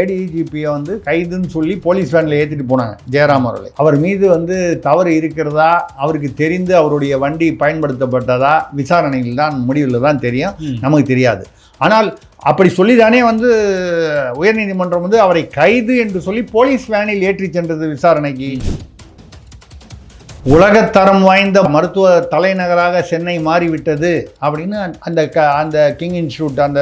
ஏடிஜிபியை வந்து கைதுன்னு சொல்லி போலீஸ் வேனில் ஏற்றிட்டு போனாங்க ஜெயராம் அவர்களை. அவர் மீது வந்து தவறு இருக்கிறதா அவருக்கு தெரிந்து அவருடைய வண்டி பயன்படுத்தப்பட்டதா விசாரணையில் தான் முடிவில் தான் தெரியும். நமக்கு தெரியாது. ஆனால் அப்படி சொல்லிதானே வந்து உயர்நீதிமன்றம் வந்து அவரை கைது என்று சொல்லி போலீஸ் வேனில் ஏற்றி சென்றது விசாரணைக்கு? உலகத்தரம் வாய்ந்த மருத்துவ தலைநகராக சென்னை மாறிவிட்டது அப்படின்னு அந்த க அந்த கிங் இன்ஸ்டியூட் அந்த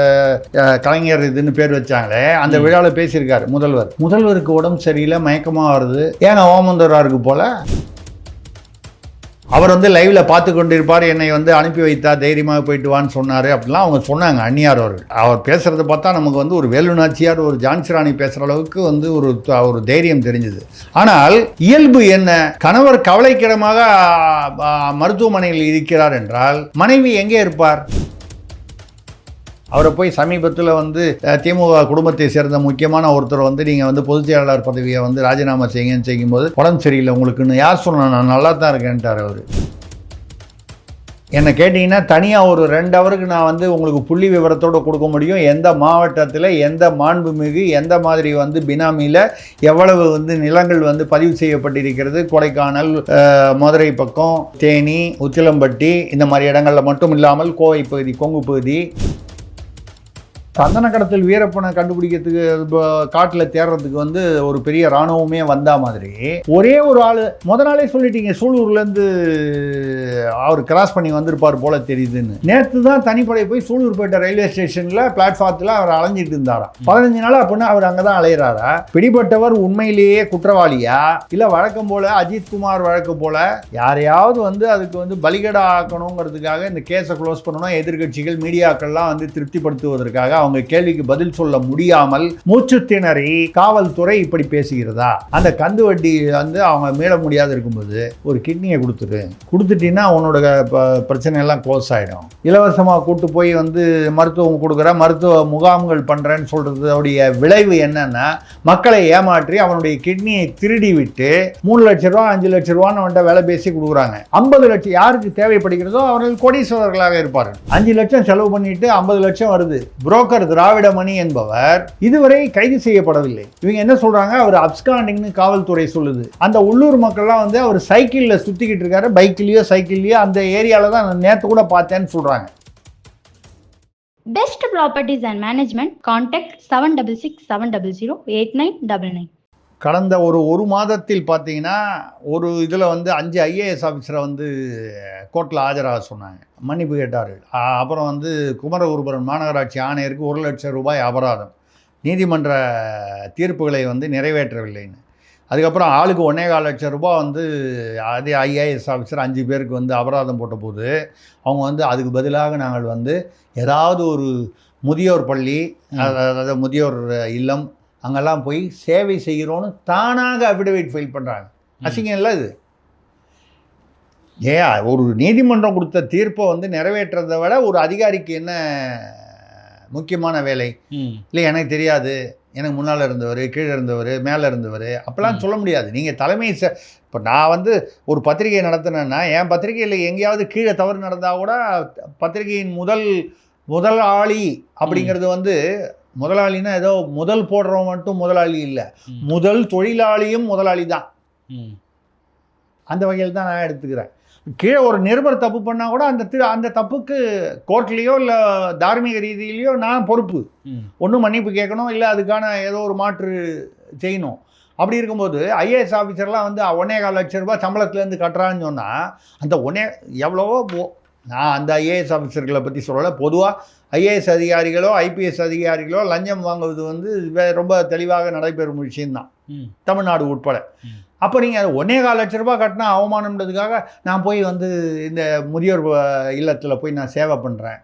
கலைஞர் இதுன்னு பேர் வச்சாங்களே அந்த விழாவில் பேசியிருக்காரு முதல்வர். முதல்வருக்கு உடம்பு சரியில்லை மயக்கமாக வருது. ஏங்க ஓமந்தராருக்கு போல? அவர் வந்து லைவில் பார்த்து கொண்டிருப்பார் என்னை வந்து அனுப்பி வைத்தா தைரியமாக போயிட்டு வான்னு சொன்னார் அப்படிலாம் அவங்க சொன்னாங்க அந்நியார் அவர்கள். அவர் பேசுகிறத பார்த்தா நமக்கு வந்து ஒரு வேலுநாச்சியார் ஒரு ஜான்சிராணி பேசுகிற அளவுக்கு வந்து ஒரு ஒரு தைரியம் தெரிஞ்சது. ஆனால் இயல்பு என்ன? கணவர் கவலைக்கிடமாக மருத்துவமனையில் இருக்கிறார் என்றால் மனைவி எங்கே இருப்பார்? அவரை போய் சமீபத்தில் வந்து திமுக குடும்பத்தை சேர்ந்த முக்கியமான ஒருத்தர் வந்து நீங்கள் வந்து பொதுச் செயலாளர் பதவியை வந்து ராஜினாமா செய்யுங்கன்னு செய்யும்போது உடம்பு சரியில்லை உங்களுக்குன்னு யார் சொன்னா நான் நல்லா தான் இருக்கேன்ட்டார் அவர். என்னை கேட்டிங்கன்னா தனியாக ஒரு ரெண்டு ஹவருக்கு நான் வந்து உங்களுக்கு புள்ளி விவரத்தோடு கொடுக்க முடியும். எந்த மாவட்டத்தில் எந்த மாண்புமிகு எந்த மாதிரி வந்து பினாமியில் எவ்வளவு வந்து நிலங்கள் வந்து பதிவு செய்யப்பட்டிருக்கிறது? கொடைக்கானல் மதுரை பக்கம் தேனி உச்சிலம்பட்டி இந்த மாதிரி இடங்களில் மட்டும் இல்லாமல் கோவை பகுதி கொங்கு பகுதி சந்தன கடத்தல் வீரப்பனை கண்டுபிடிக்கிறதுக்கு காட்டில் தேடுறதுக்கு வந்து ஒரு பெரிய இராணுவமே வந்தா மாதிரி. ஒரே ஒரு ஆள் முத நாளே சொல்லிட்டீங்க சூலூர்லேருந்து அவர் கிராஸ் பண்ணி வந்திருப்பார் போல தெரியுதுன்னு. நேற்று தான் தனிப்படை போய் சூலூர் போயிட்ட ரயில்வே ஸ்டேஷனில் பிளாட்ஃபார்த்தில் அவர் அலைஞ்சிட்டு இருந்தாராம் பதினஞ்சு நாள் அப்படின்னா அவர் அங்கே தான் அலையிறாரா. பிடிபட்டவர் உண்மையிலேயே குற்றவாளியா? இல்லை வழக்கம் போல் அஜித் குமார் போல் யாரையாவது வந்து அதுக்கு வந்து பலிகடா ஆக்கணுங்கிறதுக்காக இந்த கேஸை க்ளோஸ் பண்ணணும் எதிர்க்கட்சிகள் மீடியாக்கள்லாம் வந்து திருப்திப்படுத்துவதற்காக அவங்க கேள்விக்கு பதில் சொல்ல முடியாமல் மூச்சு திணறி காவல்துறை இப்படி பேசுகிறதா? அந்த கந்து வட்டி வந்து அவங்க மீள முடியாது இருக்கும்போது ஒரு கிட்னியை கொடுத்துரு கொடுத்துட்டீங்கன்னா உன்னோட ப- பிரச்சனை எல்லாம் க்ளோஸ் ஆகிடும் இலவசமாக கூட்டு போய் வந்து மருத்துவம் கொடுக்குற மருத்துவ முகாம்கள் பண்ணுறேன்னு சொல்கிறதுடைய விளைவு என்னன்னா மக்களை ஏமாற்றி அவனுடைய கிட்னியை திருடி விட்டு மூணு லட்ச ரூபா அஞ்சு லட்ச ரூபான்னு அவன்கிட்ட வேலை பேசி கொடுக்குறாங்க. ஐம்பது லட்சம் யாருக்கு தேவைப்படுகிறதோ அவர்கள் கோடீஸ்வரர்களாக இருப்பார்கள். அஞ்சு லட்சம் செலவு பண்ணிட்டு ஐம்பது லட்சம் வருது. புரோக்கர் திராவிடமணி என்பவர் இதுவரை கைது செய்யப்படவில்லை. இவங்க என்ன சொல்றாங்க? அவர் அப்ஸ்காண்டிங்னு காவல்துறை சொல்லுது. அந்த உள்ளூர் மக்கள்லாம் வந்து அவர் சைக்கிளில் சுத்திக்கிட்டு இருக்காரு. பைக்லயோ சைக்கிள்லயோ அந்த ஏரியாவில் தான் நேற்று கூட பார்த்தேன்னு சொல்றாங்க. Best Properties and Management, contact 7667008999. கடந்த ஒரு ஒரு மாதத்தில் பார்த்தீங்கன்னா ஒரு இதில் வந்து அஞ்சு ஐஏஎஸ் ஆஃபீஸரை வந்து கோர்ட்டில் ஆஜராக சொன்னாங்க. மன்னிப்பு கேட்டார்கள். அ- அப்புறம் வந்து குமரகுருபுரம் மாநகராட்சி ஆணையருக்கு ஒரு லட்சம் ரூபாய் அபராதம். நீதிமன்ற தீர்ப்புகளை வந்து நிறைவேற்றவில்லைன்னு. அதுக்கப்புறம் ஆளுக்கு ஒன்னே கால் லட்சம் ரூபாய் வந்து அதே ஐஏஎஸ் ஆஃபீஸர் அஞ்சு பேருக்கு வந்து அபராதம் போட்ட போது அவங்க வந்து அதுக்கு பதிலாக நாங்கள் வந்து ஏதாவது ஒரு முதியோர் பள்ளி அதாவது முதியோர் இல்லம் அங்கெல்லாம் போய் சேவை செய்கிறோன்னு தானாக அஃபிடவிட் ஃபைல் பண்ணுறாங்க அசிங்கம் இல்லை இது. ஏன் ஒரு நீதிமன்றம் கொடுத்த தீர்ப்பை வந்து நிறைவேற்றுறதை விட ஒரு அதிகாரிக்கு என்ன முக்கியமான வேலை. இல்லை எனக்கு தெரியாது. எனக்கு முன்னால் இருந்தவர் கீழே இருந்தவர் மேலே இருந்தவர் அப்போல்லாம் சொல்ல முடியாது. நீங்கள் தலைமை ச இப்போ நான் வந்து ஒரு பத்திரிகை நடத்தினேன்னா என் பத்திரிகையில் எங்கேயாவது கீழே தவறு நடந்தால் கூட பத்திரிகையின் முதல் முதலாளி அப்படிங்கிறது வந்து முதலாளின்னா ஏதோ முதல் போடுறவன் மட்டும் முதலாளி இல்லை. முதல் தொழிலாளியும் முதலாளி தான். அந்த வகையில் தான் நான் எடுத்துக்கிறேன் கீழே ஒரு நிருபர் தப்பு பண்ணால் கூட அந்த திரு அந்த தப்புக்கு கோர்ட்லேயோ இல்லை தார்மீக ரீதியிலையோ நான் பொறுப்பு. ஒன்றும் மன்னிப்பு கேட்கணும் இல்லை அதுக்கான ஏதோ ஒரு மாற்று செய்யணும் அப்படி இருக்கும்போது ஐஏஎஸ் ஆஃபீஸர்லாம் வந்து ஒன்னே கால் லட்ச ரூபாய் சம்பளத்துலேருந்து கட்டுறான்னு சொன்னால் அந்த ஒன்னே எவ்வளவோ போ- நான் அந்த ஐஏஎஸ் ஆஃபீஸர்களை பற்றி சொல்லலை பொதுவாக ஐஏஎஸ் அதிகாரிகளோ ஐபிஎஸ் அதிகாரிகளோ லஞ்சம் வாங்குவது வந்து ரொம்ப தெளிவாக நடைபெறும் விஷயம்தான். தமிழ்நாடு உட்பட. அப்போ நீங்கள் ஒன்னே கால் லட்ச ரூபாய் கட்டினா அவமானம்ன்றதுக்காக நான் போய் வந்து இந்த முதியோர் இல்லத்தில் போய் நான் சேவை பண்ணுறேன்.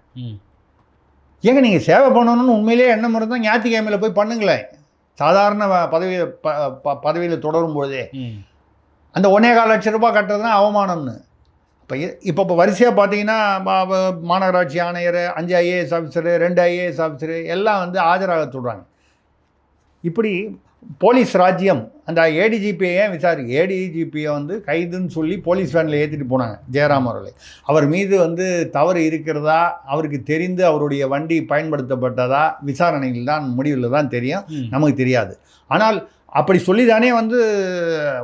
ஏங்க நீங்கள் சேவை பண்ணணும்னு உண்மையிலேயே எண்ணம் இருந்தால் ஞாயிற்றுக்கிழமையில் போய் பண்ணுங்களேன் சாதாரண பதவியில் ப ப- பதவியில் தொடரும் ம். அந்த ஒன்னே கால் லட்ச ரூபாய் கட்டுறது தான் அவமானம்னு இப்போ இப்போ இப்போ வரிசையாக பார்த்தீங்கன்னா மாநகராட்சி ஆணையர் அஞ்சு ஐஏஎஸ் ஆஃபீஸரு ரெண்டு ஐஏஎஸ் ஆஃபீஸரு எல்லாம் வந்து ஆஜராக சொல்கிறாங்க இப்படி போலீஸ் ராஜ்யம் அந்த ஏடிஜிபியை ஏன் விசாரி ஏடிஜிபியை வந்து கைதுன்னு சொல்லி போலீஸ் வேனில் ஏற்றிட்டு போனாங்க ஜெயராம் அவர்களை. அவர் மீது வந்து தவறு இருக்கிறதா அவருக்கு தெரிந்து அவருடைய வண்டி பயன்படுத்தப்பட்டதா விசாரணையில் தான் முடிவில் தான் தெரியும். நமக்கு தெரியாது. ஆனால் அப்படி சொல்லிதானே வந்து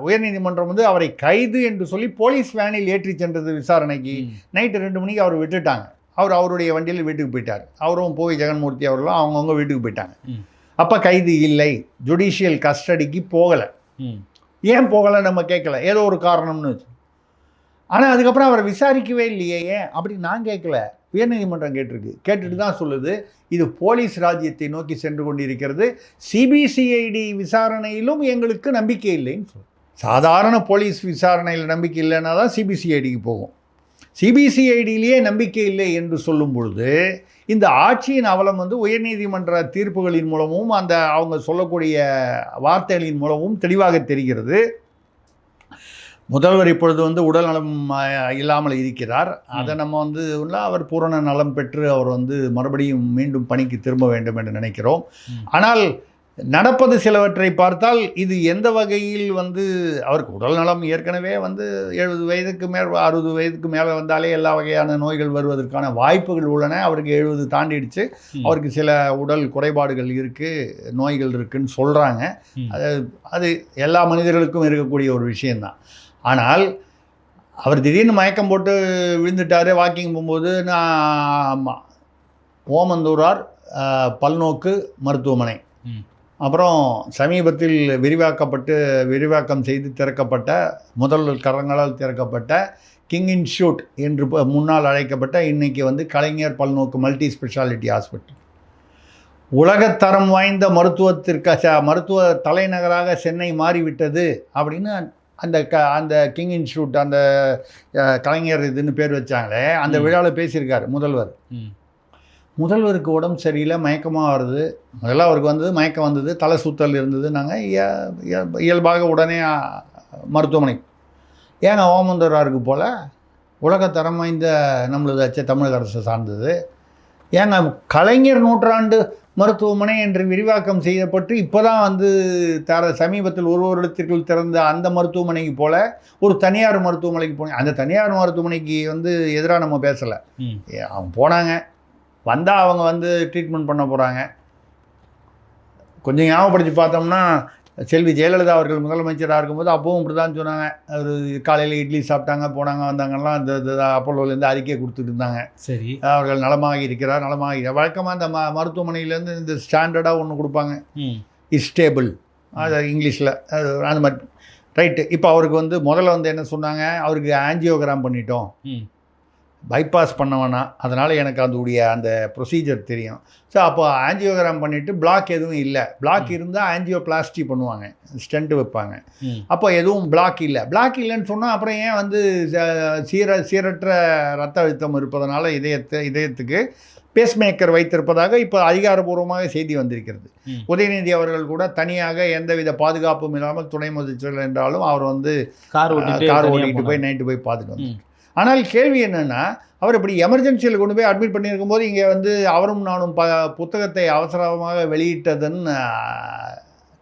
உயர்நீதிமன்றம் வந்து அவரை கைது என்று சொல்லி போலீஸ் வேனில் ஏற்றி சென்றது விசாரணைக்கு. நைட்டு ரெண்டு மணிக்கு அவர் விட்டுட்டாங்க. அவர் அவருடைய வண்டியில் வீட்டுக்கு போயிட்டார். அவரும் போய் ஜெகன்மூர்த்தி அவர்களும் அவங்கவுங்க வீட்டுக்கு போயிட்டாங்க. அப்போ கைது இல்லை. ஜுடிஷியல் கஸ்டடிக்கு போகலை. ஏன் போகலை நம்ம கேட்கல. ஏதோ ஒரு காரணம்னு வச்சு. ஆனால் அதுக்கப்புறம் அவரை விசாரிக்கவே இல்லையே ஏன்? அப்படி நான் கேட்கல. உயர்நீதிமன்றம் கேட்டிருக்கு. கேட்டுட்டு தான் சொல்லுது. இது போலீஸ் ராஜ்யத்தை நோக்கி சென்று கொண்டிருக்கிறது. சிபிசிஐடி விசாரணையிலும் எங்களுக்கு நம்பிக்கை இல்லைன்னு சொல்லு சாதாரண போலீஸ் விசாரணையில் நம்பிக்கை இல்லைன்னா தான் சிபிசிஐடிக்கு போகும். சிபிசிஐடியிலேயே நம்பிக்கை இல்லை என்று சொல்லும் பொழுது இந்த ஆட்சியின் அவலம் வந்து உயர்நீதிமன்ற தீர்ப்புகளின் மூலமும் அந்த அவங்க சொல்லக்கூடிய வார்த்தைகளின் மூலமும் தெளிவாக தெரிகிறது. முதல்வர் இப்பொழுது வந்து உடல் நலம் இல்லாமல் இருக்கிறார். அதை நம்ம வந்து உள்ள அவர் பூரண நலம் பெற்று அவர் வந்து மறுபடியும் மீண்டும் பணிக்கு திரும்ப வேண்டும் என்று நினைக்கிறோம். ஆனால் நடப்பது சிலவற்றை பார்த்தால் இது எந்த வகையில் வந்து அவருக்கு உடல் நலம் ஏற்கனவே வந்து எழுபது வயதுக்கு மேல் அறுபது வயதுக்கு மேலே வந்தாலே எல்லா வகையான நோய்கள் வருவதற்கான வாய்ப்புகள் உள்ளன. அவருக்கு எழுபது தாண்டிடுச்சு. அவருக்கு சில உடல் குறைபாடுகள் இருக்குது நோய்கள் இருக்குன்னு சொல்கிறாங்க. அது அது எல்லா மனிதர்களுக்கும் இருக்கக்கூடிய ஒரு விஷயந்தான் ஆனால் அவர் திடீர்னு மயக்கம் போட்டு விழுந்துட்டார். வாக்கிங் போகும்போது நான் ஓமந்தூரார் பல்நோக்கு மருத்துவமனை. அப்புறம் சமீபத்தில் விரிவாக்கப்பட்டு விரிவாக்கம் செய்து திறக்கப்பட்ட முதல் கரங்களால் திறக்கப்பட்ட கிங் இன்ஸ்டியூட் என்று முன்னால் அழைக்கப்பட்ட இன்னைக்கு வந்து கலைஞர் பல்நோக்கு மல்டி ஸ்பெஷாலிட்டி ஹாஸ்பிட்டல் உலகத்தரம் வாய்ந்த மருத்துவத்திற்கு ச- மருத்துவ தலைநகராக சென்னை மாறிவிட்டது அப்படின்னு அந்த க அந்த கிங் இன்ஸ்டியூட் அந்த கலைஞர் இதுன்னு பேர் வச்சாங்களே அந்த. விழாவில் பேசியிருக்காரு முதல்வர். முதல்வருக்கு உடம்பு சரியில்லை மயக்கமாக வருது முதல்ல அவருக்கு வந்தது மயக்கம் வந்தது தலை சுத்தல் இருந்தது நாங்கள் இயல்பாக உடனே மருத்துவமனை ஏங்க ஓமந்தூராருக்கு போல் உலகத்தரம் வாய்ந்த நம்மளது அச்ச தமிழக அரசு சார்ந்தது ஏங்க கலைஞர் நூற்றாண்டு மருத்துவமனை என்று விரிவாக்கம் செய்யப்பட்டு இப்போ தான் வந்து தர சமீபத்தில் ஒரு வருடத்திற்குள் திறந்த அந்த மருத்துவமனைக்கு போல் ஒரு தனியார் மருத்துவமனைக்கு போனேன். அந்த தனியார் மருத்துவமனைக்கு வந்து எதிராக நம்ம பேசலை. அவங்க போனாங்க. வந்தால் அவங்க வந்து ட்ரீட்மெண்ட் பண்ண போகிறாங்க கொஞ்சம் ஞாபகப்படுத்தி பார்த்தோம்னா செல்வி ஜெயலலிதா அவர்கள் முதலமைச்சராக இருக்கும்போது அப்பவும் இப்படி தான் சொன்னாங்க. ஒரு காலையில் இட்லி சாப்பிட்டாங்க போனாங்க வந்தாங்கலாம் இந்த அப்போலோலேருந்து அறிக்கை கொடுத்துட்டு இருந்தாங்க. சரி. அவர்கள் நலமாக இருக்கிறார் நலமாக இருக்கிறார். வழக்கமாக இந்த ம மருத்துவமனையிலேருந்து இந்த ஸ்டாண்டர்டாக ஒன்று கொடுப்பாங்க. ம். ஸ்டேபிள் அது இங்கிலீஷில் அது அந்த மாதிரி. ரைட்டு. இப்போ அவருக்கு வந்து முதல்ல வந்து என்ன சொன்னாங்க? அவருக்கு ஆஞ்சியோகிராம் பண்ணிட்டோம். பைபாஸ் பண்ண வேணாம் அதனால் எனக்கு அதோடைய அந்த ப்ரொசீஜர் தெரியும் ஸோ அப்போ ஆஞ்சியோகிராம் பண்ணிவிட்டு பிளாக் எதுவும் இல்லை பிளாக். இருந்தால் ஆஞ்சியோபிளாஸ்டி பண்ணுவாங்க ஸ்டென்ட் வைப்பாங்க. அப்போ எதுவும் பிளாக் இல்லை பிளாக் இல்லைன்னு சொன்னால் அப்புறம் ஏன் வந்து ச- சீர சீரற்ற ரத்த அழுத்தம் இருப்பதனால இதயத்தை இதயத்துக்கு பேஸ்மேக்கர் வைத்திருப்பதாக இப்போ அதிகாரப்பூர்வமாக செய்தி வந்திருக்கிறது. உதயநிதி அவர்கள் கூட தனியாக எந்தவித பாதுகாப்பும் இல்லாமல் துணை முதலமைச்சர் என்றாலும் அவர் வந்து கார் ஓட்டிட்டு போய். நைட்டு போய் பார்த்துட்டு வந்தார். ஆனால் கேள்வி என்னன்னா அவர் இப்படி எமர்ஜென்சியில் கொண்டு போய் அட்மிட் பண்ணியிருக்கும் போது இங்கே வந்து அவரும் நானும் ப புத்தகத்தை அவசரமாக வெளியிட்டதன்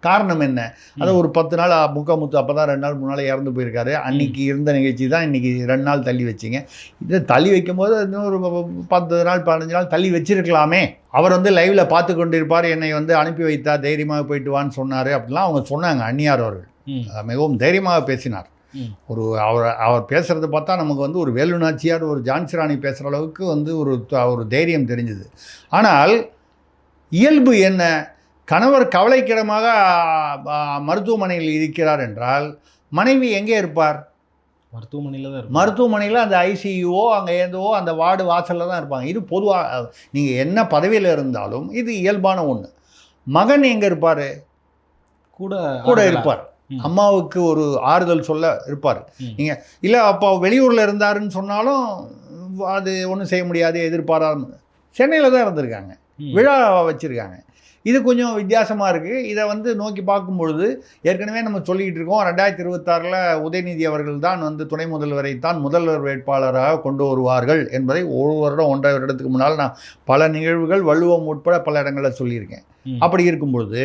காரணம் என்ன? அது ஒரு பத்து நாள் முக்கமுத்து அப்போ தான் ரெண்டு நாள் முன்னால் இறந்து போயிருக்காரு. அன்னைக்கு இருந்த நிகழ்ச்சி தான் இன்னைக்கு ரெண்டு நாள் தள்ளி வச்சிங்க. இதை தள்ளி வைக்கும்போது இன்னும் ஒரு ப- ப- பத்து நாள் பதினஞ்சு நாள் தள்ளி வச்சிருக்கலாமே. அவர் வந்து லைவ்ல பார்த்து கொண்டிருப்பார் என்னை வந்து அனுப்பி வைத்தா தைரியமாக போயிட்டு வான்னு சொன்னார் அப்படிலாம் அவங்க சொன்னாங்க அந்நியார் அவர்கள். மிகவும் தைரியமாக பேசினார். ஒரு அவர் அவர் பேசுகிறத பார்த்தா நமக்கு வந்து ஒரு வேலு நாச்சியார் ஒரு ஜான்சி ராணி பேசுகிற அளவுக்கு வந்து ஒரு ஒரு தைரியம் தெரிஞ்சுது. ஆனால் இயல்பு என்ன? கணவர் கவலைக்கிடமாக மருத்துவமனையில் இருக்கிறார் என்றால் மனைவி எங்கே இருப்பார்? மருத்துவமனையில தான் மருத்துவமனையில் அந்த ஐசியூஓ அங்கே ஏதோ அந்த வார்டு வாசலில் தான் இருப்பாங்க. இது பொதுவாக நீங்கள் என்ன பதவியில் இருந்தாலும் இது இயல்பான ஒன்று மகன் எங்கே இருப்பார்? கூட கூட. இருப்பார். அம்மாவுக்கு ஒரு ஆறுதல் சொல்ல இருப்பார் ம். நீங்க இல்லை அப்போ வெளியூரில் இருந்தாருன்னு சொன்னாலும் அது ஒன்றும் செய்ய முடியாது எதிர்பாராம சென்னையில் தான் இருந்திருக்காங்க. விழா வச்சுருக்காங்க இது கொஞ்சம் வித்தியாசமாக இருக்குது இதை வந்து நோக்கி பார்க்கும் பொழுது ஏற்கனவே நம்ம சொல்லிக்கிட்டு இருக்கோம் ரெண்டாயிரத்தி இருபத்தாறில் உதயநிதி அவர்கள் தான் வந்து துணை முதல்வரை தான் முதல்வர் வேட்பாளராக கொண்டு வருவார்கள் என்பதை ஒரு வருடம் ஒன்றரை வருடத்துக்கு முன்னால் நான் பல நிகழ்வுகள் வள்ளுவம் உட்பட பல இடங்களில் சொல்லியிருக்கேன். அப்படி இருக்கும் பொழுது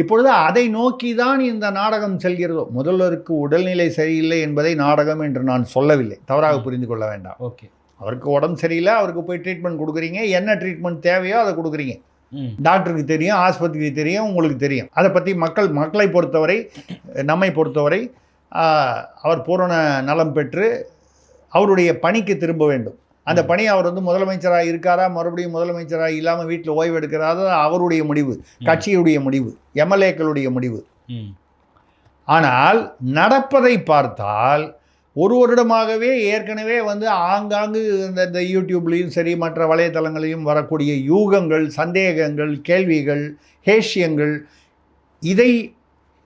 இப்பொழுது அதை நோக்கி தான் இந்த நாடகம் செல்கிறதோ? முதல்வருக்கு உடல்நிலை சரியில்லை என்பதை நாடகம் என்று நான் சொல்லவில்லை. தவறாக புரிந்து கொள்ள வேண்டாம். ஓகே. அவருக்கு உடம்பு சரியில்லை அவருக்கு போய் ட்ரீட்மெண்ட் கொடுக்குறீங்க. என்ன ட்ரீட்மெண்ட் தேவையோ அதை கொடுக்குறீங்க. டாக்டருக்கு தெரியும் ஆஸ்பத்திரிக்கு தெரியும் உங்களுக்கு தெரியும். அதை பற்றி மக்கள் மக்களை பொறுத்தவரை நம்மை பொறுத்தவரை அவர் பூரண நலம் பெற்று அவருடைய பணிக்கு திரும்ப வேண்டும். அந்த பணி அவர் வந்து முதலமைச்சராக இருக்காரா? மறுபடியும் முதலமைச்சராக இல்லாமல் வீட்டில் ஓய்வு எடுக்கிறாரா? அவருடைய முடிவு. கட்சியுடைய முடிவு. எம்எல்ஏக்களுடைய முடிவு. ஆனால் நடப்பதை பார்த்தால் ஒரு வருடமாகவே ஏற்கனவே வந்து ஆங்காங்கு இந்த இந்த யூடியூப்லேயும் சரி மற்ற வலைத்தளங்களையும் வரக்கூடிய யூகங்கள் சந்தேகங்கள் கேள்விகள் ஹேஷ்யங்கள் இதை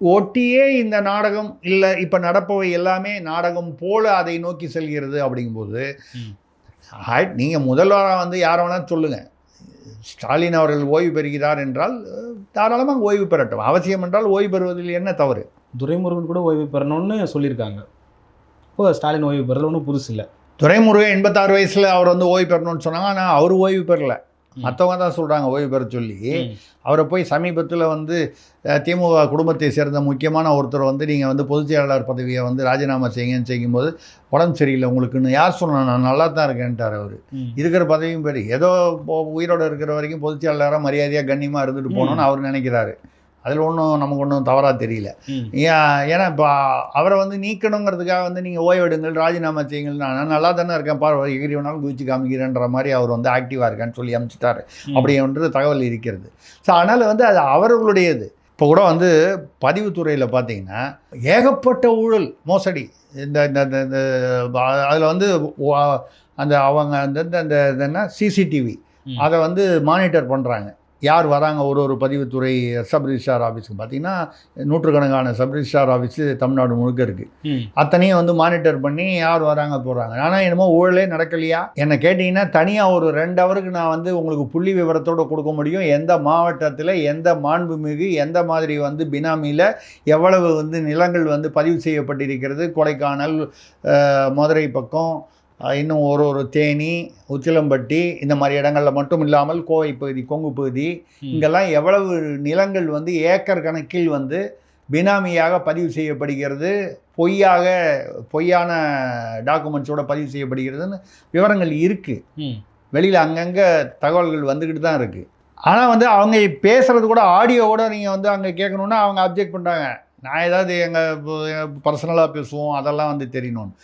ஒட்டியே இந்த நாடகம் இல்லை இப்போ நடப்பவை எல்லாமே நாடகம் போல அதை நோக்கி செல்கிறது அப்படிங்கும்போது. நீங்கள் முதல்வராக வந்து யாரை வேணாலும் சொல்லுங்கள் ஸ்டாலின் அவர்கள் ஓய்வு பெறுகிறார் என்றால் தாராளமாக ஓய்வு பெறட்டும். அவசியம் என்றால் ஓய்வு பெறுவதில் என்ன தவறு? துரைமுருகன் கூட ஓய்வு பெறணும்னு சொல்லியிருக்காங்க. இப்போ ஸ்டாலின் ஓய்வு பெறல ஒன்றும் புதுசு இல்லை துரைமுருகன் எண்பத்தாறு வயசில் அவர் வந்து ஓய்வு பெறணும்னு சொன்னாங்க ஆனால் அவர் ஓய்வு பெறல. மற்றவங்க தான் சொல்கிறாங்க ஓய்வு பெற சொல்லி. அவரை போய் சமீபத்தில் வந்து திமுக குடும்பத்தை சேர்ந்த முக்கியமான ஒருத்தர் வந்து நீங்கள் வந்து பொதுச் செயலாளர் பதவியை வந்து ராஜினாமா செய்யுங்கன்னு செய்யும்போது உடம்பு சரியில்லை உங்களுக்குன்னு யார் சொன்னா நான் நல்லா தான் இருக்கேன்ட்டார் அவர். இருக்கிற பதவியும் பெரிய ஏதோ உயிரோடு இருக்கிற வரைக்கும் பொதுச் செயலாளராக மரியாதையாக கண்ணியமாக இருந்துட்டு போகணும்னு அவர் நினைக்கிறாரு. அதில் ஒன்றும் நமக்கு ஒன்றும் தவறாக தெரியல. ஏன்னா இப்போ அவரை வந்து நீக்கணுங்கிறதுக்காக வந்து நீங்கள் ஓய்வெடுங்கள் ராஜினாமா செய்யுங்கள். நான் நல்லா தானே இருக்கேன். பார் எகிரி வேணாலும் குதிச்சு காமிக்கிறேன்ற மாதிரி அவர் வந்து ஆக்டிவாக இருக்கேன்னு சொல்லி அனுப்பிச்சிட்டாரு ம். அப்படி ஒன்று தகவல் இருக்கிறது. ஸோ அதனால் வந்து அது அவர்களுடையது. இப்போ கூட வந்து பதிவுத்துறையில் பார்த்தீங்கன்னா ஏகப்பட்ட ஊழல் மோசடி. இந்த இந்த இந்த- இந்த அதில் வந்து அந்த அவங்க அந்த இந்த- என்ன? சிசிடிவி. அதை வந்து மானிட்டர் பண்ணுறாங்க யார் வராங்க ஒரு ஒரு பதிவுத்துறை சப் ரிஜிஸ்ட்ரார் ஆஃபீஸுக்கு? பார்த்தீங்கன்னா நூற்றுக்கணக்கான சப் ரிஜிஸ்ட்ரார் ஆஃபீஸு தமிழ்நாடு முழுக்க இருக்குது. அத்தனையும் வந்து மானிட்டர் பண்ணி யார் வராங்க போகிறாங்க ஆனால் என்னமோ ஊழலே நடக்கலையா? என்னை கேட்டிங்கன்னா தனியாக ஒரு ரெண்டு ஹவருக்கு நான் வந்து உங்களுக்கு புள்ளி விவரத்தோடு கொடுக்க முடியும். எந்த மாவட்டத்தில் எந்த மாண்புமிகு எந்த மாதிரி வந்து பினாமியில் எவ்வளவு வந்து நிலங்கள் வந்து பதிவு செய்யப்பட்டிருக்கிறது? கொடைக்கானல் மதுரை பக்கம் இன்னும் ஒரு ஒரு தேனி உச்சிலம்பட்டி இந்த மாதிரி இடங்களில் மட்டும் இல்லாமல் கோவை பகுதி கொங்கு பகுதி. இங்கெல்லாம் எவ்வளவு நிலங்கள் வந்து ஏக்கர் கணக்கில் வந்து பினாமியாக பதிவு செய்யப்படுகிறது பொய்யாக பொய்யான டாக்குமெண்ட்ஸோட பதிவு செய்யப்படுகிறதுன்னு விவரங்கள் இருக்குது. வெளியில் அங்கங்கே தகவல்கள் வந்துக்கிட்டு தான் இருக்குது ஆனால் வந்து அவங்க பேசுகிறது கூட ஆடியோவோட நீங்கள் வந்து அங்கே கேட்கணுன்னா அவங்க அப்ஜெக்ட் பண்ணுறாங்க நான் ஏதாவது எங்கள் பர்சனலாக பேசுவோம் அதெல்லாம் வந்து தெரியணும்னு.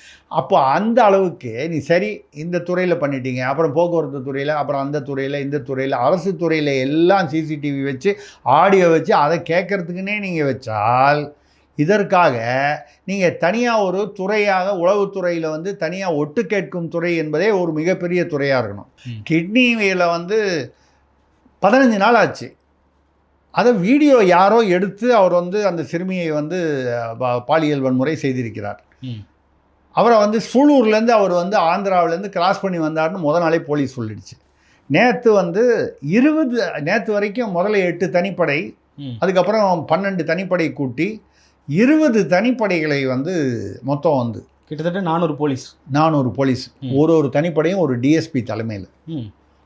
அப்போ அந்த அளவுக்கு நீ சரி இந்த துறையில் பண்ணிட்டீங்க அப்புறம் போக்குவரத்து துறையில் அப்புறம் அந்த துறையில் இந்த துறையில் அரசு துறையில் எல்லாம் சிசிடிவி வச்சு ஆடியோ வச்சு அதை கேட்கறதுக்குன்னே நீங்கள் வச்சால் இதற்காக நீங்கள் தனியாக ஒரு துறையாக உளவுத்துறையில் வந்து தனியாக ஒட்டு கேட்கும் துறை என்பதே ஒரு மிகப்பெரிய துறையாக இருக்கணும். கிட்னியில் வந்து பதினஞ்சு நாள் ஆச்சு. அதை வீடியோ யாரோ எடுத்து அவர் வந்து அந்த சிறுமியை வந்து பாலியல் வன்முறை செய்திருக்கிறார். அவரை வந்து சூலூர்லேருந்து அவர் வந்து ஆந்திராவிலேருந்து கிராஸ் பண்ணி வந்தார்னு முத நாளே போலீஸ் சொல்லிடுச்சு நேற்று வந்து இருபது நேற்று வரைக்கும் முதல்ல எட்டு தனிப்படை. அதுக்கப்புறம் பன்னெண்டு தனிப்படை கூட்டி இருபது தனிப்படைகளை வந்து மொத்தம் வந்து கிட்டத்தட்ட நானூறு போலீஸ் நானூறு போலீஸ். ஒரு ஒரு தனிப்படையும் ஒரு டிஎஸ்பி தலைமையில்.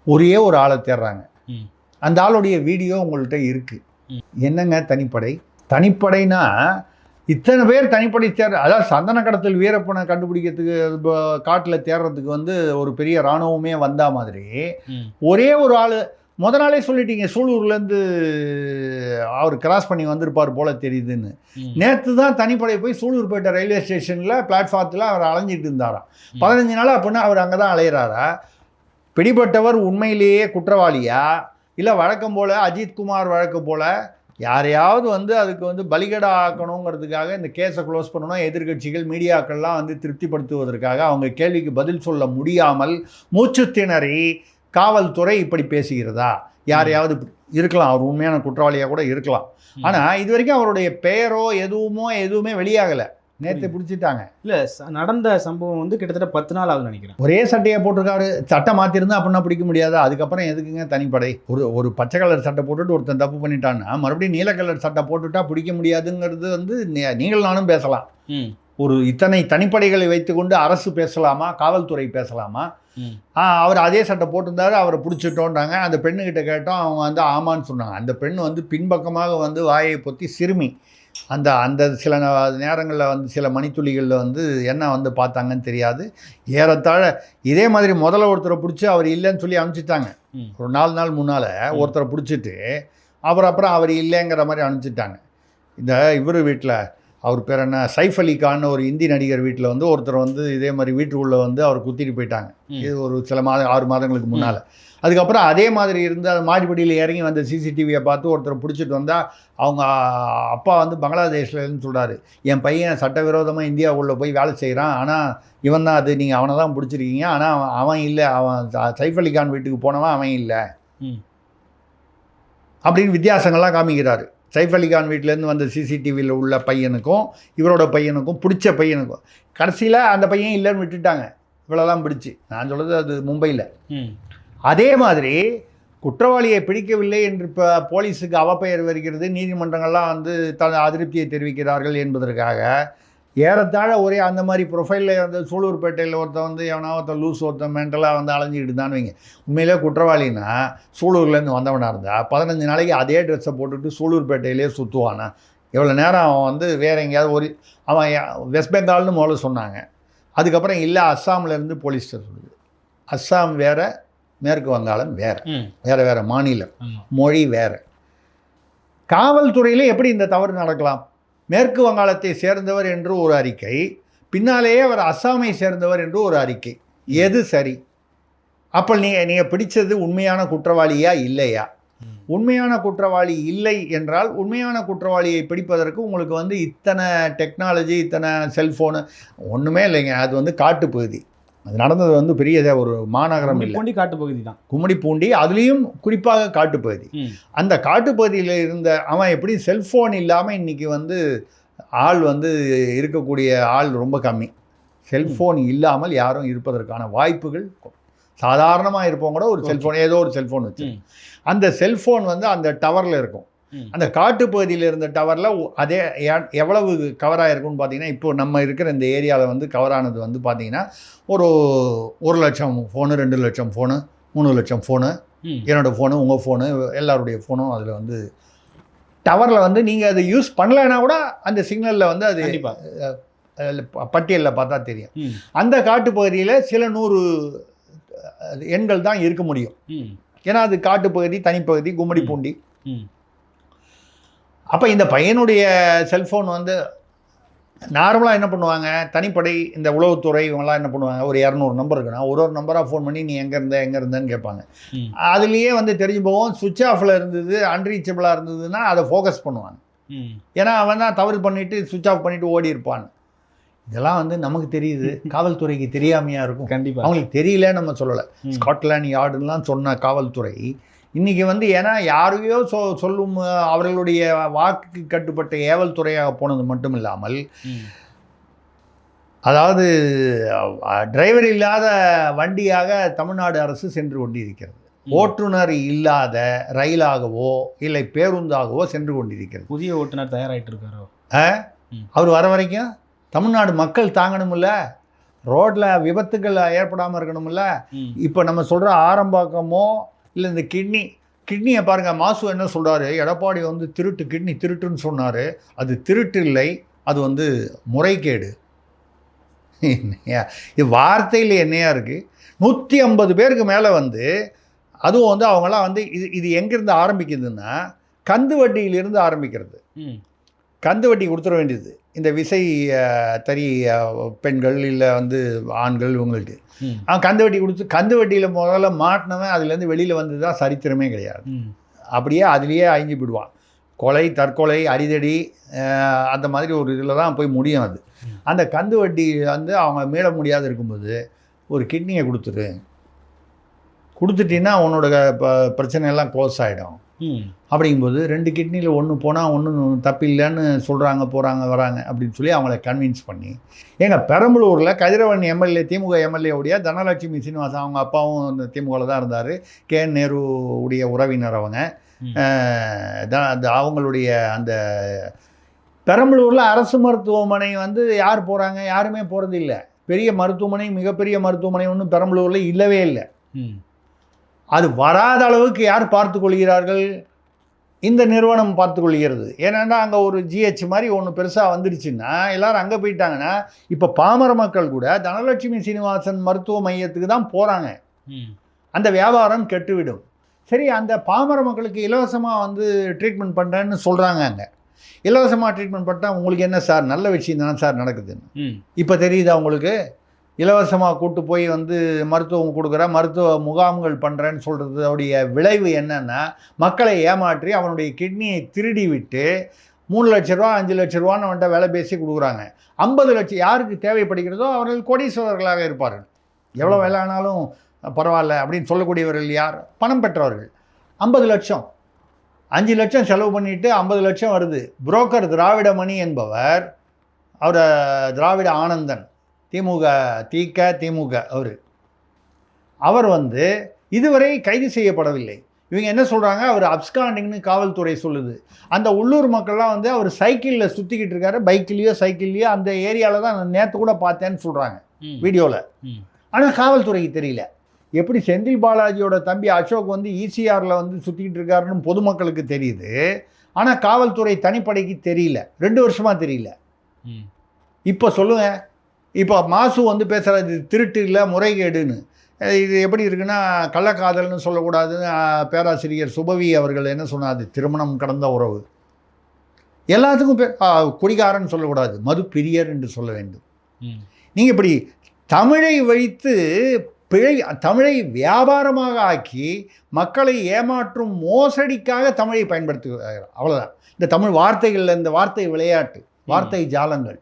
ஒரே ஒரு ஆளை தேடுறாங்க. அந்த ஆளுடைய வீடியோ உங்கள்கிட்ட இருக்கு ம். என்னங்க தனிப்படை தனிப்படைனா இத்தனை பேர் தனிப்படை தேர் அதாவது சந்தன கடத்தல் வீரப்பனை கண்டுபிடிக்கிறதுக்கு காட்டில் தேடுறதுக்கு வந்து ஒரு பெரிய இராணுவமே வந்தா மாதிரி. ஒரே ஒரு ஆள் முத நாளே சொல்லிட்டீங்க சூலூர்லேருந்து அவர் கிராஸ் பண்ணி வந்திருப்பார் போல தெரியுதுன்னு. நேற்று தான் தனிப்படை போய் சூலூர்பேட்டை ரயில்வே ஸ்டேஷனில் பிளாட்ஃபாரத்தில் அவர் அலைஞ்சிட்டு இருந்தாராம். பதினஞ்சு நாள் அப்படின்னா அவர் அங்கே தான் அலையிறாரா பிடிபட்டவர் உண்மையிலேயே குற்றவாளியா இல்லை வழக்கம் போல் அஜித்குமார் வழக்கம் போல் யாரையாவது வந்து அதுக்கு வந்து பலிகடா ஆக்கணுங்கிறதுக்காக இந்த கேஸை க்ளோஸ் பண்ணணும் எதிர்க்கட்சிகள் மீடியாக்கள்லாம் வந்து திருப்திப்படுத்துவதற்காக அவங்க கேள்விக்கு பதில் சொல்ல முடியாமல் மூச்சு திணறி காவல்துறை இப்படி பேசுகிறதா? யாரையாவது இருக்கலாம் அவர் உண்மையான குற்றவாளியாக கூட இருக்கலாம். ஆனால் இது வரைக்கும் அவருடைய பெயரோ எதுவுமோ எதுவுமே வெளியாகலை. நேற்று பிடிச்சிட்டாங்க. இல்ல நடந்த சம்பவம் வந்து கிட்டத்தட்ட பத்து நாள் ஆகுதுன்னு நினைக்கிறேன். ஒரே சட்டையை போட்டிருக்காரு. சட்டை மாற்றிருந்தா அப்படின்னா பிடிக்க முடியாதா. அதுக்கப்புறம் எதுக்குங்க தனிப்படை ஒரு ஒரு பச்சை கலர் சட்டை போட்டுட்டு ஒருத்தன் தப்பு பண்ணிட்டான்னா மறுபடியும் நீல கலர் சட்டை போட்டுட்டா பிடிக்க முடியாதுங்கிறது வந்து நீங்கள் நானும் பேசலாம். ஒரு இத்தனை தனிப்படைகளை வைத்துக்கொண்டு அரசு பேசலாமா? காவல்துறை பேசலாமா? அவர் அதே சட்டை போட்டிருந்தாரு அவரை பிடிச்சிட்டோன்றாங்க. அந்த பெண்ணுக்கிட்ட கேட்டோம் அவங்க வந்து ஆமான்னு சொன்னாங்க. அந்த பெண் வந்து பின்பக்கமாக வந்து வாயை பொத்தி சிறுமி. அந்த அந்த சில நேரங்களில் வந்து சில மணித்துளிகளில் வந்து என்ன வந்து பார்த்தாங்கன்னு தெரியாது. ஏறத்தாழ இதே மாதிரி முதல்ல ஒருத்தரை பிடிச்சி அவர் இல்லைன்னு சொல்லி அனுப்பிச்சிட்டாங்க. ஒரு நாலு நாள் முன்னால் ஒருத்தரை பிடிச்சிட்டு அவர் அப்புறம் அவர் இல்லைங்கிற மாதிரி அனுப்பிச்சிட்டாங்க. இந்த இவர் வீட்டில் அவர் பேர் என்ன? சைஃப் அலி கான் ஒரு இந்தி நடிகர் வீட்டில் வந்து ஒருத்தர் வந்து இதே மாதிரி வீட்டுக்குள்ளே வந்து அவர் குத்திட்டு போயிட்டாங்க. இது ஒரு சில மாதம் ஆறு மாதங்களுக்கு முன்னால். அதுக்கப்புறம் அதே மாதிரி இருந்து அது மாடிப்படியில் இறங்கி வந்த சிசிடிவியை பார்த்து ஒருத்தரை பிடிச்சிட்டு வந்தால் அவங்க அப்பா வந்து பங்களாதேஷ்லன்னு சொல்கிறாரு என் பையன் சட்டவிரோதமாக இந்தியாவுக்குள்ளே போய் வேலை செய்கிறான் ஆனால் இவன் தான் அது நீங்கள் அவனை தான் பிடிச்சிருக்கீங்க. ஆனால் அவன் அவன் இல்லை. அவன் சைஃப் அலி கான் வீட்டுக்கு போனவன் அவன் இல்லை. அப்படின்னு வித்தியாசங்கள்லாம் காமிக்கிறாரு. சைஃப் அலி கான் வீட்டிலேருந்து வந்த சிசிடிவியில் உள்ள பையனுக்கும் இவரோட பையனுக்கும் பிடிச்ச பையனுக்கும் கடைசியில் அந்த பையன் இல்லைன்னு விட்டுட்டாங்க. இவ்வளோதான் பிடிச்சி. நான் சொல்கிறது அது மும்பையில். அதே மாதிரி குற்றவாளியை பிடிக்கவில்லை என்று இப்போ போலீஸுக்கு அவப்பெயர் வருகிறது. நீதிமன்றங்கள்லாம் வந்து த அதிருப்தியை தெரிவிக்கிறார்கள் என்பதற்காக ஏறத்தாழ ஒரே அந்த மாதிரி ப்ரொஃபைலில் வந்து சூலூர்பேட்டையில் ஒருத்தன் வந்து எவனா ஒருத்தன் லூஸ் ஒருத்தன் மென்டலாக வந்து அலைஞ்சிக்கிட்டு தான் வைங்க. உண்மையிலே குற்றவாளினா சூலூர்லேருந்து வந்தவனாக இருந்தால் பதினஞ்சு நாளைக்கு அதே ட்ரெஸ்ஸை போட்டுட்டு சூலூர்பேட்டையிலே சுற்றுவானா எவ்வளோ நேரம் அவன் வந்து வேறு எங்கேயாவது ஒரு அவன் வெஸ்ட் பெங்கால்னு முதல்ல சொன்னாங்க. அதுக்கப்புறம் இல்லை அஸ்ஸாம்லேருந்து போலீஸ் சொல்லுது அஸ்ஸாம் வேறு மேற்கு வங்காளம் வேறு. வேறு வேறு மாநிலம். மொழி வேறு. காவல்துறையில் எப்படி இந்த தவறு நடக்கலாம்? மேற்கு வங்காளத்தை சேர்ந்தவர் என்று ஒரு அறிக்கை பின்னாலேயே அவர் அஸ்ஸாமை சேர்ந்தவர் என்று ஒரு அறிக்கை. எது சரி? அப்போ நீங்கள் நீங்கள் பிடிச்சது உண்மையான குற்றவாளியா இல்லையா? உண்மையான குற்றவாளி இல்லை என்றால் உண்மையான குற்றவாளியை பிடிப்பதற்கு உங்களுக்கு வந்து இத்தனை டெக்னாலஜி இத்தனை செல்ஃபோனு ஒன்றுமே இல்லைங்க. அது வந்து காட்டுப்பகுதி. அது நடந்தது வந்து பெரிய ஒரு மாநகரம் இல்லை. பூண்டி காட்டு பகுதி தான். கும்மிடி பூண்டி அதுலேயும் குறிப்பாக காட்டுப்பகுதி. அந்த காட்டுப்பகுதியில் இருந்த அவன் எப்படி செல்ஃபோன் இல்லாமல் இன்றைக்கி வந்து ஆள் வந்து இருக்கக்கூடிய ஆள் ரொம்ப கம்மி. செல்ஃபோன் இல்லாமல் யாரும் இருப்பதற்கான வாய்ப்புகள் சாதாரணமாக இருப்பவங்க கூட ஒரு. செல்ஃபோன் ஏதோ ஒரு செல்ஃபோன் வச்சு. அந்த செல்ஃபோன் வந்து அந்த டவரில் இருக்கும். அந்த காட்டுப்பகுதியில் இருந்த டவரில் அதே எவ்வளவு கவர் ஆகிருக்குன்னு பார்த்தீங்கன்னா இப்போ நம்ம இருக்கிற இந்த ஏரியாவில் வந்து கவர் ஆனது வந்து பார்த்தீங்கன்னா ஒரு ஒரு லட்சம் ஃபோனு ரெண்டு லட்சம் ஃபோனு மூணு லட்சம் ஃபோனு என்னோடய ஃபோனு உங்கள் ஃபோனு எல்லாருடைய ஃபோனும் அதில் வந்து டவரில் வந்து நீங்கள் அதை யூஸ் பண்ணலைன்னா கூட அந்த சிக்னலில் வந்து அது பட்டியலில் பார்த்தா தெரியும். அந்த காட்டுப்பகுதியில் சில நூறு எண்கள் தான் இருக்க முடியும். ஏன்னா அது காட்டுப்பகுதி தனிப்பகுதி கும்மிடி. பூண்டி. அப்போ இந்த பையனுடைய செல்ஃபோன் வந்து நார்மலாக என்ன பண்ணுவாங்க? தனிப்படை இந்த உளவுத்துறை இவங்கெல்லாம் என்ன பண்ணுவாங்க? ஒரு இரநூறு நம்பர் இருக்குன்னா ஒரு ஒரு நம்பராக ஃபோன் பண்ணி நீ எங்கே இருந்த எங்கே இருந்தேன்னு கேட்பாங்க. அதுலேயே வந்து தெரிஞ்சு போகும் சுவிட்ச் ஆஃபில் இருந்தது அன்ரீச்சபிளாக இருந்ததுன்னா அதை ஃபோக்கஸ் பண்ணுவாங்க. ஏன்னா அவன் தான் தவறு பண்ணிவிட்டு சுவிட்ச் ஆஃப் பண்ணிவிட்டு ஓடி இருப்பான். இதெல்லாம் வந்து நமக்கு தெரியுது. காவல்துறைக்கு தெரியாமையா இருக்கும். கண்டிப்பா. அவங்களுக்கு தெரியல நம்ம சொல்லலை. ஸ்காட்லாண்ட் யார்டுலாம் சொன்ன காவல்துறை இன்னைக்கு வந்து ஏன்னா யாரையோ சொ சொல்லும் அவர்களுடைய வாக்குக்கு கட்டுப்பட்ட ஏவல் துறையாக போனது மட்டும் இல்லாமல் அதாவது டிரைவர் இல்லாத வண்டியாக தமிழ்நாடு அரசு சென்று கொண்டிருக்கிறது. ஓட்டுநர் இல்லாத ரயிலாகவோ இல்லை பேருந்தாகவோ சென்று கொண்டிருக்கிறது. புதிய ஓட்டுநர் தயாராயிட்டு இருக்காரோ. அவர் வர வரைக்கும் தமிழ்நாடு மக்கள் தாங்கணுமில்ல ரோட்டில் விபத்துகள் ஏற்படாமல் இருக்கணுமில்ல ம். இப்போ நம்ம சொல்கிற ஆரம்பாக்கமோ இல்லை இந்த கிட்னி கிட்னியை பாருங்கள் மாசு என்ன சொல்கிறாரு எடப்பாடி வந்து திருட்டு கிட்னி திருட்டுன்னு சொன்னார். அது திருட்டு இல்லை அது வந்து முறைகேடு. என்னையா? இது வார்த்தையில் என்னையா இருக்குது நூற்றி ஐம்பது பேருக்கு மேலே வந்து அதுவும் வந்து அவங்களாம் வந்து இது இது எங்கேருந்து ஆரம்பிக்குதுன்னா கந்து வட்டியிலிருந்து ஆரம்பிக்கிறது. ம். கந்து வட்டி கொடுத்துட வேண்டியது. இந்த விசை தறி பெண்கள் இல்லை வந்து ஆண்கள் இவங்களுக்கு அவன் கந்து வட்டி கொடுத்து கந்து வட்டியில் முதல்ல மாட்டினவன் அதுலேருந்து வெளியில் வந்து தான் சரித்திரமே கிடையாது. அப்படியே அதுலேயே அழிஞ்சு போயிடுவான். கொலை தற்கொலை அடிதடி அந்த மாதிரி ஒரு இதில் தான் போய் முடியும் அது. அந்த கந்து வட்டி வந்து அவங்க மீள முடியாது இருக்கும்போது ஒரு கிட்னியை கொடுத்துரு. கொடுத்துட்டீங்கன்னா உன்னோட ப- பிரச்சனை எல்லாம் க்ளோஸ் ஆகிடும் அப்படிங்கும்போது ரெண்டு கிட்னியில் ஒன்று போனால் ஒன்றும் தப்பில்லைன்னு சொல்கிறாங்க போகிறாங்க வராங்க அப்படின்னு சொல்லி அவங்கள கன்வின்ஸ் பண்ணி. எங்கள் பெரம்பலூரில் கதிரவன் எம்எல்ஏ திமுக எம்எல்ஏ உடைய தனலட்சுமி சீனிவாசன் அவங்க அப்பாவும் இந்த திமுகவில் தான் இருந்தார். கே. என். நேரு உடைய உறவினர் அவங்க. அந்த அவங்களுடைய அந்த பெரம்பலூரில் அரசு மருத்துவமனை வந்து யார் போகிறாங்க யாருமே போகிறது இல்லை பெரிய மருத்துவமனை மிகப்பெரிய மருத்துவமனை ஒன்றும் பெரம்பலூரில் இல்லவே இல்லை. அது வராத அளவுக்கு யார் பார்த்து கொள்கிறார்கள் இந்த நிறுவனம் பார்த்து கொள்கிறது ஏன்னா அங்கே ஒரு ஜிஹெச் மாதிரி ஒன்று பெருசாக வந்துடுச்சுன்னா எல்லாரும் அங்கே போயிட்டாங்கன்னா இப்போ பாமர மக்கள் கூட தனலட்சுமி சீனிவாசன் மருத்துவ மையத்துக்கு தான் போகிறாங்க அந்த வியாபாரம் கெட்டுவிடும். சரி அந்த பாமர மக்களுக்கு இலவசமாக வந்து ட்ரீட்மெண்ட் பண்ணுறேன்னு சொல்கிறாங்க அங்கே. இலவசமாக ட்ரீட்மெண்ட் பண்ணால் உங்களுக்கு என்ன சார்? நல்ல விஷயம் தானே சார் நடக்குதுன்னு. இப்போ தெரியுதா உங்களுக்கு? இலவசமாக கூட்டு போய் வந்து மருத்துவம் கொடுக்குற மருத்துவ முகாம்கள் பண்ணுறேன்னு சொல்கிறது உடைய விளைவு என்னென்னா மக்களை ஏமாற்றி அவனுடைய கிட்னியை திருடி விட்டு மூணு லட்ச ரூபா அஞ்சு லட்ச ரூபான்னு அவன்கிட்ட விலை பேசி கொடுக்குறாங்க. ஐம்பது லட்சம் யாருக்கு தேவைப்படுகிறதோ அவர்கள் கோடீஸ்வரர்களாக இருப்பார்கள். எவ்வளோ வேலை ஆனாலும் பரவாயில்ல அப்படின்னு சொல்லக்கூடியவர்கள் யார்? பணம் பெற்றவர்கள். ஐம்பது லட்சம். அஞ்சு லட்சம் செலவு பண்ணிட்டு ஐம்பது லட்சம் வருது. புரோக்கர் திராவிடமணி என்பவர் அவர் திராவிட ஆனந்தன். திமுக தீக்க திமுக அவர். அவர் வந்து இதுவரை கைது செய்யப்படவில்லை. இவங்க என்ன சொல்கிறாங்க அவர் அப்ஸ்காண்டிங்னு காவல்துறை சொல்லுது. அந்த உள்ளூர் மக்கள்லாம் வந்து அவர் சைக்கிளில் சுற்றிக்கிட்டு இருக்காரு. பைக்லேயோ சைக்கிள்லேயோ அந்த ஏரியாவில் தான் நான் நேற்று கூட பார்த்தேன்னு சொல்கிறாங்க வீடியோவில் ஆனால் காவல்துறைக்கு தெரியல. எப்படி செந்தில் பாலாஜியோட தம்பி அசோக் வந்து ஈசிஆரில் வந்து சுற்றிக்கிட்டு இருக்காருன்னு பொதுமக்களுக்கு தெரியுது. ஆனால் காவல்துறை தனிப்படைக்கு தெரியல. ரெண்டு வருஷமாக தெரியல. இப்போ சொல்லுங்க. இப்போ மாசு வந்து பேசுகிறது திருட்டு இல்லை முறைகேடுன்னு. இது எப்படி இருக்குன்னா கள்ளக்காதல்னு சொல்லக்கூடாதுன்னு பேராசிரியர் சுபவி அவர்கள் என்ன சொன்னார் திருமணம் கடந்த உறவு. எல்லாத்துக்கும் குடிகாரன் சொல்லக்கூடாது மது பிரியர் என்று சொல்ல வேண்டும். நீங்கள் இப்படி தமிழை வைத்து பிழை தமிழை வியாபாரமாக ஆக்கி மக்களை ஏமாற்றும் மோசடிக்காக தமிழை பயன்படுத்துகிறார். அவ்வளோதான் இந்த தமிழ் வார்த்தைகளில் இந்த வார்த்தை விளையாட்டு வார்த்தை ஜாலங்கள்.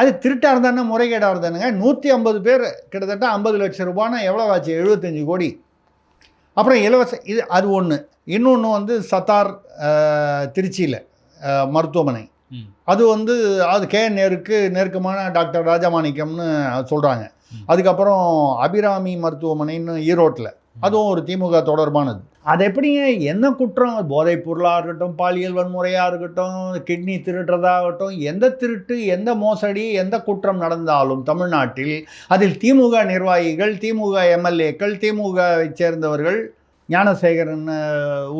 அது திருட்டாக இருந்தானே முறைகேடாக இருந்தானுங்க. நூற்றி ஐம்பது பேர் கிட்டத்தட்ட ஐம்பது லட்சம் ரூபான்னா எவ்வளோ ஆச்சு? எழுபத்தஞ்சு கோடி. அப்புறம் இலவச இது அது ஒன்று இன்னொன்று வந்து சத்தார் திருச்சியில் மருத்துவமனை. அது வந்து அது கே நேருக்கு நெருக்கமான டாக்டர் ராஜமாணிக்கம்னு சொல்கிறாங்க. அதுக்கப்புறம் அபிராமி மருத்துவமனைன்னு ஈரோட்டில் அதுவும் ஒரு திமுக தொடர்பானது. அது எப்படிங்க? என்ன குற்றம்? போதைப் பொருளாக இருக்கட்டும் பாலியல் வன்முறையாக இருக்கட்டும் கிட்னி திருடுறதாகட்டும் எந்த திருட்டு எந்த மோசடி எந்த குற்றம் நடந்தாலும் தமிழ்நாட்டில் அதில் திமுக நிர்வாகிகள் திமுக எம்எல்ஏக்கள் திமுகவை சேர்ந்தவர்கள் ஞானசேகரன்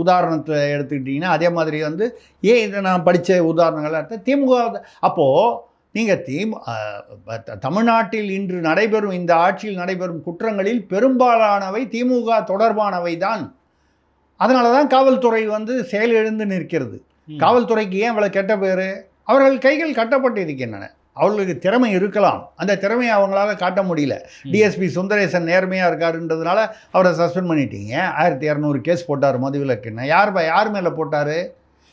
உதாரணத்தை எடுத்துக்கிட்டிங்கன்னா அதே மாதிரி வந்து ஏன் இதை நான் படித்த உதாரணங்கள் திமுக அப்போது நீங்கள் தீம் தமிழ்நாட்டில் இன்று நடைபெறும் இந்த ஆட்சியில் நடைபெறும் குற்றங்களில் பெரும்பாலானவை திமுக தொடர்பானவை தான். அதனால தான் காவல்துறை வந்து செயலிழந்து நிற்கிறது. காவல்துறைக்கு ஏன் இவ்வளோ கெட்ட பேர்? அவர்கள் கைகள் கட்டப்பட்டு இருக்கின்றன அவர்களுக்கு திறமை இருக்கலாம். அந்த திறமையை அவங்களால காட்ட முடியல. டிஎஸ்பி சுந்தரேசன் நேர்மையாக இருக்காருன்றதுனால அவரை சஸ்பெண்ட் பண்ணிட்டீங்க. ஆயிரத்தி இரநூறு கேஸ் போட்டார் மதுவிலக்குன்னு யார் யார் மேலே போட்டார்?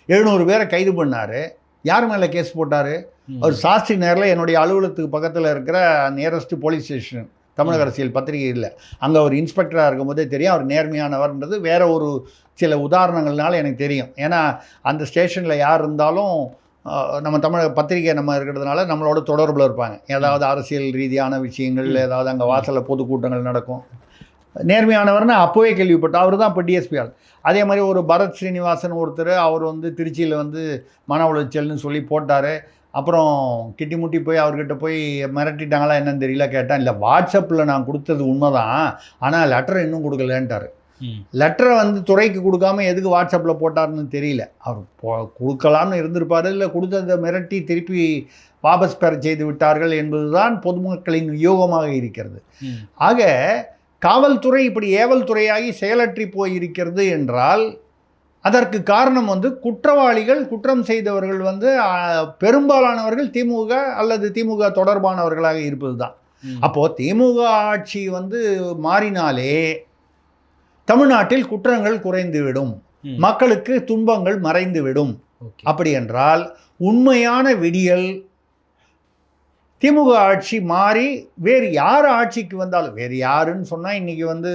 எழுநூறு பேரை கைது பண்ணார். யார் மேலே கேஸ் போட்டார். அவர் சாஸ்திரி நேரில் என்னுடைய அலுவலகத்துக்கு பக்கத்தில் இருக்கிற நியரஸ்ட் போலீஸ் ஸ்டேஷன் தமிழக அரசியல் பத்திரிகை இல்லை. அங்கே அவர் இன்ஸ்பெக்டராக இருக்கும்போதே தெரியும். அவர் நேர்மையானவர்ன்றது வேற ஒரு சில உதாரணங்கள்னால எனக்கு தெரியும். ஏன்னா அந்த ஸ்டேஷனில் யார் இருந்தாலும் நம்ம தமிழக பத்திரிகை நம்ம இருக்கிறதுனால நம்மளோட தொடர்பில் இருப்பாங்க. ஏதாவது அரசியல் ரீதியான விஷயங்கள் ஏதாவது அங்கே வாசலில் பொதுக்கூட்டங்கள் நடக்கும். நேர்மையானவர்னு அப்போவே கேள்விப்பட்டோம் அவர் தான் இப்போ டிஎஸ்பி ஆள். அதே மாதிரி ஒரு பரத் ஸ்ரீனிவாசன் ஒருத்தர் அவர் வந்து திருச்சியில் வந்து மன உளைச்சல்னு சொல்லி போட்டார். அப்புறம் கிட்டி முட்டி போய் அவர்கிட்ட போய் மிரட்டிட்டாங்களா என்னன்னு தெரியல கேட்டேன் இல்லை வாட்ஸ்அப்பில் நான் கொடுத்தது உண்மைதான். ஆனால் லெட்டர் இன்னும் கொடுக்கலன்ட்டார். லெட்டரை வந்து துறைக்கு கொடுக்காம எதுக்கு வாட்ஸ்அப்பில் போட்டாருன்னு தெரியல. அவர் போ கொடுக்கலாம்னு இருந்திருப்பாரு. இல்லை கொடுத்ததை மிரட்டி திருப்பி வாபஸ் பெற செய்து விட்டார்கள் என்பதுதான் பொதுமக்களின் யோகமாக இருக்கிறது. ஆக காவல்துறை இப்படி ஏவல் துறையாகி செயலற்றி போயிருக்கிறது என்றால் அதற்கு காரணம் வந்து குற்றவாளிகள் குற்றம் செய்தவர்கள் வந்து பெரும்பாலானவர்கள் திமுக அல்லது திமுக தொடர்பானவர்களாக இருப்பது தான். அப்போது திமுக ஆட்சி வந்து மாறினாலே தமிழ்நாட்டில் குற்றங்கள் குறைந்துவிடும். மக்களுக்கு துன்பங்கள் மறைந்துவிடும் அப்படி என்றால் உண்மையான விடியல் திமுக ஆட்சி மாறி வேறு யார் ஆட்சிக்கு வந்தாலும் வேறு யாருன்னு சொன்னால் இன்றைக்கி வந்து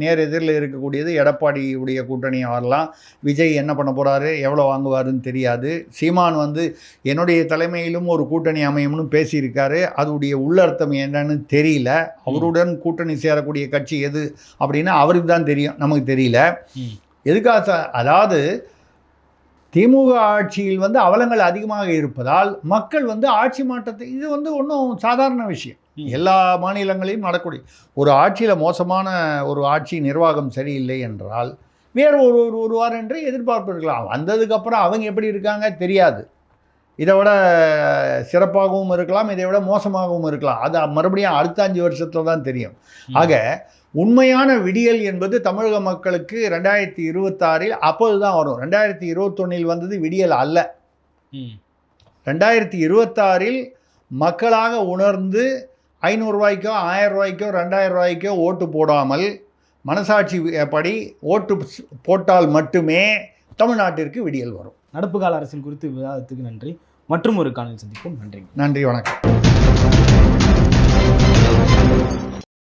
நேர் எதிரில் இருக்கக்கூடியது எடப்பாடியுடைய கூட்டணியாக வரலாம் விஜய் என்ன பண்ண போகிறாரு எவ்வளோ வாங்குவாருன்னு தெரியாது. சீமான் வந்து என்னுடைய தலைமையிலும் ஒரு கூட்டணி அமையும்னு பேசியிருக்காரு. அதோடைய உள்ளர்த்தம் என்னன்னு தெரியல. அவருடன் கூட்டணி சேரக்கூடிய கட்சி எது அப்படின்னா அவருக்கு தான் தெரியும் நமக்கு தெரியல. எதுக்காக அதாவது திமுக ஆட்சியில் வந்து அவலங்கள் அதிகமாக இருப்பதால் மக்கள் வந்து ஆட்சி மாற்றத்தை இது வந்து ஒன்றும் சாதாரண விஷயம். எல்லா மாநிலங்களிலும் நடக்கூடிய ஒரு ஆட்சியில் மோசமான ஒரு ஆட்சி நிர்வாகம் சரியில்லை என்றால் வேறு ஒரு ஒரு ஒருவார் என்று எதிர்பார்ப்பு இருக்கலாம் வந்ததுக்கப்புறம் அவங்க எப்படி இருக்காங்க? தெரியாது. இதை விட சிறப்பாகவும் இருக்கலாம் இதை விட மோசமாகவும் இருக்கலாம். அது மறுபடியும் அடுத்த அஞ்சு வருஷத்துல தான் தெரியும். ஆக உண்மையான விடியல் என்பது தமிழக மக்களுக்கு ரெண்டாயிரத்தி இருபத்தாறில் அப்போது தான் வரும். ரெண்டாயிரத்தி இருபத்தொன்னில் வந்தது விடியல் அல்ல. ரெண்டாயிரத்தி இருபத்தாறில் மக்களாக உணர்ந்து ஐநூறுரூவாய்க்கோ ஆயிரம் ரூபாய்க்கோ ரெண்டாயிரம் ரூபாய்க்கோ ஓட்டு போடாமல் மனசாட்சி படி ஓட்டு போட்டால் மட்டுமே தமிழ்நாட்டிற்கு விடியல் வரும். நடப்பு கால அரசியல் குறித்து விவாதத்துக்கு நன்றி. மற்றும் ஒரு காணொலி சந்திப்போம். நன்றி. நன்றி வணக்கம்.